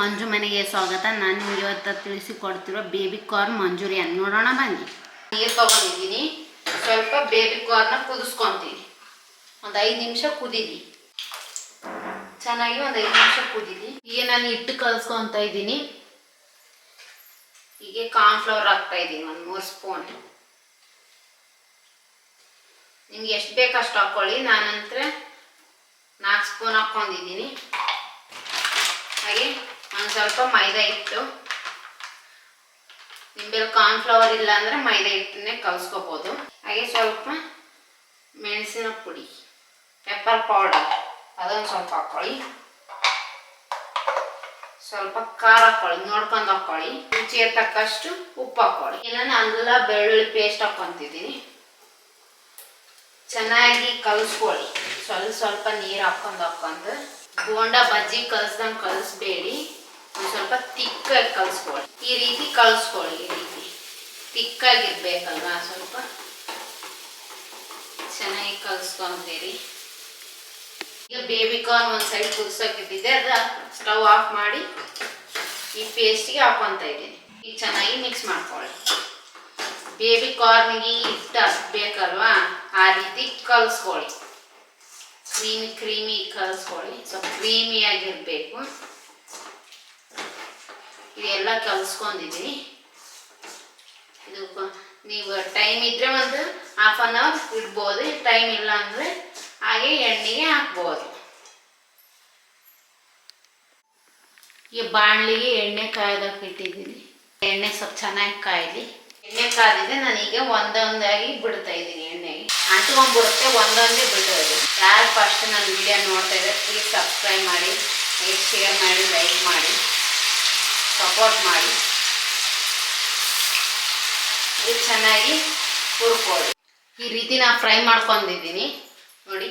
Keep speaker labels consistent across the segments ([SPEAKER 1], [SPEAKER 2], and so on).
[SPEAKER 1] ಮಂಜು ಮನೆಗೆ ಸ್ವಾಗತ. ನಾನು ನಿಮ್ಗೆ ಇವತ್ತು ತಿಳಿಸಿಕೊಡ್ತಿರೋ ಬೇಬಿ ಕಾರ್ನ್ ಮಂಜೂರಿಯನ್ನು ನೋಡೋಣ, ಬನ್ನಿ. ನೀರು ತೊಗೊಂಡಿದ್ದೀನಿ. ಸ್ವಲ್ಪ ಬೇಬಿ ಕಾರ್ನ ಕುದಿಸ್ಕೊತೀನಿ. ಒಂದು ಐದು ನಿಮಿಷ ಕುದೀನಿ ಚೆನ್ನಾಗಿ ಒಂದು ಐದು ನಿಮಿಷ ಕುದೀನಿ ಈಗ ನಾನು ಹಿಟ್ಟು ಕಲಿಸ್ಕೊತ ಇದ್ದೀನಿ. ಹೀಗೆ ಕಾರ್ನ್ಫ್ಲವರ್ ಹಾಕ್ತಾ ಇದ್ದೀನಿ, ಒಂದು ಮೂರು ಸ್ಪೂನ್ ನಿಮ್ಗೆ ಎಷ್ಟು ಬೇಕು ಅಷ್ಟು ಹಾಕ್ಕೊಳ್ಳಿ ನಾನಂತರ ನಾಲ್ಕು ಸ್ಪೂನ್ ಹಾಕ್ಕೊಂಡಿದ್ದೀನಿ. ಹಾಗೆ ಒಂದು ಸ್ವಲ್ಪ ಮೈದಾ ಹಿಟ್ಟು. ನಿಂಬೆಲ್ಲಿ ಕಾರ್ನ್ಫ್ಲವರ್ ಇಲ್ಲ ಅಂದರೆ ಮೈದಾ ಹಿಟ್ಟನ್ನೇ ಕಲಿಸ್ಕೋಬೋದು. ಹಾಗೆ ಸ್ವಲ್ಪ ಮೆಣಸಿನ ಪುಡಿ ಪೆಪ್ಪರ್ ಪೌಡರ್ ಅದೊಂದು ಸ್ವಲ್ಪ ಹಾಕ್ಕೊಳ್ಳಿ. ಸ್ವಲ್ಪ ಖಾರ ಹಾಕೊಳ್ಳಿ ನೋಡ್ಕೊಂಡು ಹಾಕ್ಕೊಳ್ಳಿ. ರುಚಿಗೆ ತಕ್ಕಷ್ಟು ಉಪ್ಪು ಹಾಕ್ಕೊಳ್ಳಿ. ಇನ್ನು ಅಲ್ಲ ಬೆಳ್ಳುಳ್ಳಿ ಪೇಸ್ಟ್ ಹಾಕ್ಕೊಂತಿದ್ದೀನಿ. ಚೆನ್ನಾಗಿ ಕಲಸ್ಕೊಳ್ಳಿ. ಸ್ವಲ್ಪ ಸ್ವಲ್ಪ ನೀರು ಹಾಕ್ಕೊಂಡು ಹಾಕೊಂಡು ಬೋಂಡ ಬಜ್ಜಿ ಕಲಿಸ್ದಂಗೆ ಕಲಿಸ್ಬೇಡಿ. ಒಂದು ಸ್ವಲ್ಪ ತಿಕ್ಕಾಗಿ ಕಲಿಸ್ಕೊಳ್ಳಿ. ಈ ರೀತಿ ಕಲಿಸ್ಕೊಳ್ಳಿ, ಈ ರೀತಿ. ತಿಕ್ಕಾಗಿರ್ಬೇಕಲ್ವಾ ಸ್ವಲ್ಪ? ಚೆನ್ನಾಗಿ ಕಲಿಸ್ಕೊಂತೀರಿ ಈಗ ಬೇಬಿ ಕಾರ್ನ್ ಒಂದು ಸೈಡ್ ಕುದಿಸೋಕಿಟ್ಟಿದ್ದೆ ಅದ ಸ್ಟವ್ ಆಫ್ ಮಾಡಿ ಈ ಪೇಸ್ಟಿಗೆ ಹಾಕೊಂತ ಇದ್ದೀನಿ. ಈಗ ಚೆನ್ನಾಗಿ ಮಿಕ್ಸ್ ಮಾಡ್ಕೊಳ್ಳಿ. ಬೇಬಿ ಕಾರ್ನಿಗೆ ಹಿಟ್ಟು ಅಷ್ಟು ಬೇಕಲ್ವಾ ಆ ರೀತಿ ಕಲಿಸ್ಕೊಳ್ಳಿ. Creamy creamy ಕಲಿಸ್ಕೊಳ್ಳಿ. ಸ್ವಲ್ಪ ಕ್ರೀಮಿಯಾಗಿರಬೇಕು ಇದೆಲ್ಲ ಕಲಿಸ್ಕೊಂಡಿದ್ದೀನಿ. ಇದು ನೀವು ಟೈಮ್ ಇದ್ದರೆ ಒಂದು ಹಾಫ್ ಆನ್ ಅವರ್ ಇಡ್ಬೋದು ಟೈಮ್ ಇಲ್ಲ ಅಂದರೆ ಹಾಗೆ ಎಣ್ಣೆಗೆ ಹಾಕ್ಬೋದು. ಈ ಬಾಣಲಿಗೆ ಎಣ್ಣೆ ಕಾಯ್ದಕ್ಕೆ ಇಟ್ಟಿದ್ದೀನಿ. ಎಣ್ಣೆ ಸ್ವಲ್ಪ ಚೆನ್ನಾಗಿ ಕಾಯಲಿ. ಎಣ್ಣೆ ಕಾದಿದೆ ನಾನೀಗ ಒಂದೊಂದಾಗಿ ಬಿಡ್ತಾ ಇದ್ದೀನಿ. ಅಂಟ್ಕೊಂಡ್ಬಿಡುತ್ತೆ ಒಂದೊಂದೇ ಬಿಟ್ಟಿರೋದು ಯಾರು ಫಸ್ಟ್ ನನ್ನ ವಿಡಿಯೋ ನೋಡ್ತಾ ಇದ್ದಾರೆ ಪ್ಲೀಸ್ ಸಬ್ಸ್ಕ್ರೈಬ್ ಮಾಡಿ ಶೇರ್ ಮಾಡಿ ಲೈಕ್ ಮಾಡಿ ಸಪೋರ್ಟ್ ಮಾಡಿ. ಇದು ಚೆನ್ನಾಗಿ ಹುರ್ಕೋದು ಈ ರೀತಿ ನಾನು ಫ್ರೈ ಮಾಡ್ಕೊಂಡಿದ್ದೀನಿ. ನೋಡಿ,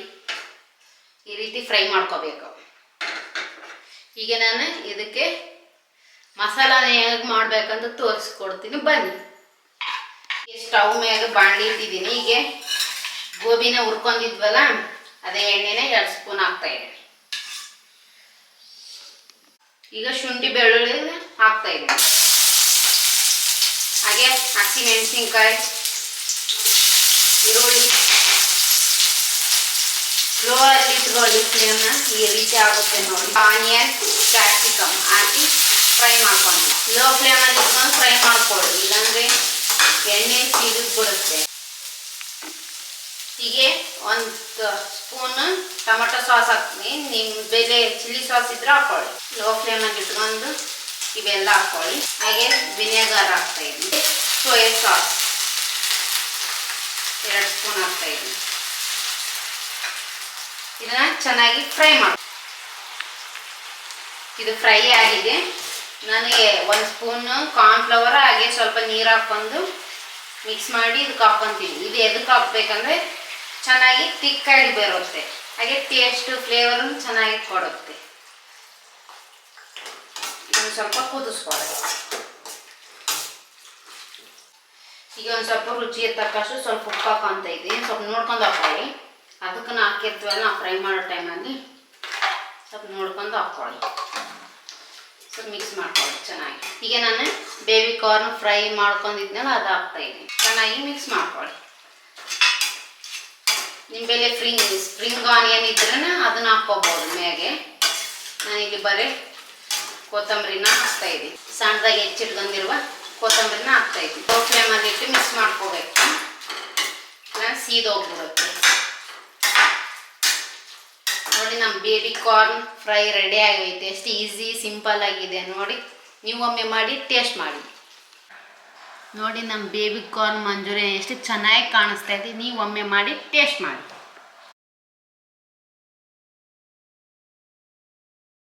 [SPEAKER 1] ಈ ರೀತಿ ಫ್ರೈ ಮಾಡ್ಕೋಬೇಕು. ಈಗ ನಾನು ಇದಕ್ಕೆ ಮಸಾಲಾನ ಹೇಗೆ ಮಾಡಬೇಕಂತ ತೋರಿಸ್ಕೊಡ್ತೀನಿ ಬನ್ನಿ. ಸ್ಟವ್ ಮೇಲೆ ಬಾಣಲಿ ಇಟ್ಟಿದ್ದೀನಿ. ಈಗ ಗೋಬಿನ ಹುರ್ಕೊಂಡಿದ್ವಲ್ಲ, ಅದೇ ಎಣ್ಣೆನೇ ಎರಡು ಸ್ಪೂನ್ ಹಾಕ್ತಾ ಇದ್ದೀನಿ ಈಗ ಶುಂಠಿ ಬೆಳ್ಳುಳ್ಳಿ ಹಾಕ್ತಾ ಇದ್ದೀನಿ ಹಾಗೆ ಹಸಿ ಮೆಣಸಿನ್ಕಾಯಿ, ಈರುಳ್ಳಿ ಸ್ಲೋ ಅಲ್ಲಿ ಇಟ್ಕೊಳ್ಳಿ ಫ್ಲೇಮ್ನ ಈ ರೀತಿ ಆಗುತ್ತೆ ನೋಡಿ. ಆನಿಯನ್ ಕ್ಯಾಪ್ಸಿಕಮ್ ಹಾಕಿ ಫ್ರೈ ಮಾಡ್ಕೊಂಡು ಲೋ ಫ್ಲೇಮಲ್ಲಿ ಇಟ್ಕೊಂಡು ಫ್ರೈ ಮಾಡ್ಕೊಳ್ಳಿ. ಇಲ್ಲಾಂದ್ರೆ ಎಣ್ಣೆ ಸಿಡಿದು ಬಿಡುತ್ತೆ ಹೀಗೆ ಒಂದು ಸ್ಪೂನ್ ಟೊಮೆಟೊ ಸಾಸ್ ಹಾಕ್ತೀನಿ. ನಿಮ್ಮ ಬೆಲೆ ಚಿಲ್ಲಿ ಸಾಸ್ ಇದ್ರೆ ಹಾಕೊಳ್ಳಿ. ಲೋ ಫ್ಲೇಮಲ್ಲಿ ಇಟ್ಕೊಂಡು ಇವೆಲ್ಲ ಹಾಕೊಳ್ಳಿ. ಹಾಗೆ ವಿನೆಗರ್ ಹಾಕ್ತಾ ಇದ್ದೀನಿ. ಸೋಯಾ ಸಾಸ್ ಎರಡು ಸ್ಪೂನ್ ಹಾಕ್ತಾ ಇದ್ದೀನಿ. ಇದನ್ನ ಚೆನ್ನಾಗಿ ಫ್ರೈ ಮಾಡಿ. ಇದು ಫ್ರೈ ಆಗಿದೆ. ನನಗೆ ಒಂದು ಸ್ಪೂನ್ ಕಾರ್ನ್ಫ್ಲವರ್ ಹಾಗೆ ಸ್ವಲ್ಪ ನೀರು ಹಾಕ್ಕೊಂಡು ಮಿಕ್ಸ್ ಮಾಡಿ ಇದಕ್ಕೆ ಹಾಕ್ಕೊಂತೀನಿ ಇದು ಎದಕ್ಕೆ ಹಾಕ್ಬೇಕಂದ್ರೆ ಚೆನ್ನಾಗಿ ತಿಕ್ಕಾಗಿ ಬರುತ್ತೆ. ಹಾಗೆ ಟೇಸ್ಟು ಫ್ಲೇವರು ಚೆನ್ನಾಗಿ ಕೊಡುತ್ತೆ. ಇದನ್ನು ಸ್ವಲ್ಪ ಕುದಿಸ್ಕೊಳ್ಳಿ ಈಗ ಒಂದು ಸ್ವಲ್ಪ ರುಚಿಗೆ ತಕ್ಕಷ್ಟು ಸ್ವಲ್ಪ ಉಪ್ಪು ಹಾಕೊಂತ ಇದೆ. ಸ್ವಲ್ಪ ನೋಡ್ಕೊಂಡು ಹಾಕೊಳ್ಳಿ. ಅದಕ್ಕೆ ಹಾಕಿರ್ತೀವಲ್ಲ, ನಾವು ಫ್ರೈ ಮಾಡೋ ಟೈಮಲ್ಲಿ. ಸ್ವಲ್ಪ ನೋಡ್ಕೊಂಡು ಹಾಕ್ಕೊಳ್ಳಿ ಸ್ವಲ್ಪ ಮಿಕ್ಸ್ ಮಾಡ್ಕೊಳ್ಳಿ ಚೆನ್ನಾಗಿ. ಈಗ ನಾನು ಬೇಬಿ ಕಾರ್ನ್ ಫ್ರೈ ಮಾಡ್ಕೊಂಡಿದ್ನಲ್ಲ, ಅದು ಹಾಕ್ತಾ ಇದ್ದೀನಿ. ಚೆನ್ನಾಗಿ ಮಿಕ್ಸ್ ಮಾಡ್ಕೊಳ್ಳಿ. ನಿಮ್ಮ ಬೆಲೆ ಫ್ರಿಂಗ್ ಸ್ಪ್ರಿಂಗ್ ಆನಿಯನ್ ಇದ್ರೂ ಅದನ್ನ ಹಾಕ್ಕೋಬೋದು ಮ್ಯಾಗೆ ನಾನಿಲ್ಲಿ ಬರೀ ಕೊತ್ತಂಬರಿನ ಹಾಕ್ತಾ ಇದ್ದೀನಿ. ಸಣ್ಣದಾಗಿ ಹೆಚ್ಚಿಟ್ಕೊಂಡಿರುವ ಕೊತ್ತಂಬರಿನ ಹಾಕ್ತಾ ಇದ್ದೀನಿ. ಲೋ ಫ್ಲೇಮಲ್ಲಿ ಇಟ್ಟು ಮಿಕ್ಸ್ ಮಾಡ್ಕೋಬೇಕು. ಸೀದೋಗ್ಬಿಡುತ್ತೆ. ನೋಡಿ, ನಮ್ಮ ಬೇಬಿ ಕಾರ್ನ್ ಫ್ರೈ ರೆಡಿ ಆಗೈತೆ ಎಷ್ಟು ಈಸಿ, ಸಿಂಪಲ್ ಆಗಿದೆ ನೋಡಿ. ನೀವು ಒಮ್ಮೆ ಮಾಡಿ, ಟೇಸ್ಟ್ ಮಾಡಿ. ನೋಡಿ ನಮ್ಮ ಬೇಬಿ ಕಾರ್ನ್ ಮಂಜೂರಿ ಎಷ್ಟು ಚೆನ್ನಾಗಿ ಕಾಣಿಸ್ತಾ ಇದೆ. ನೀವು ಒಮ್ಮೆ ಮಾಡಿ ಟೇಸ್ಟ್ ಮಾಡಿ.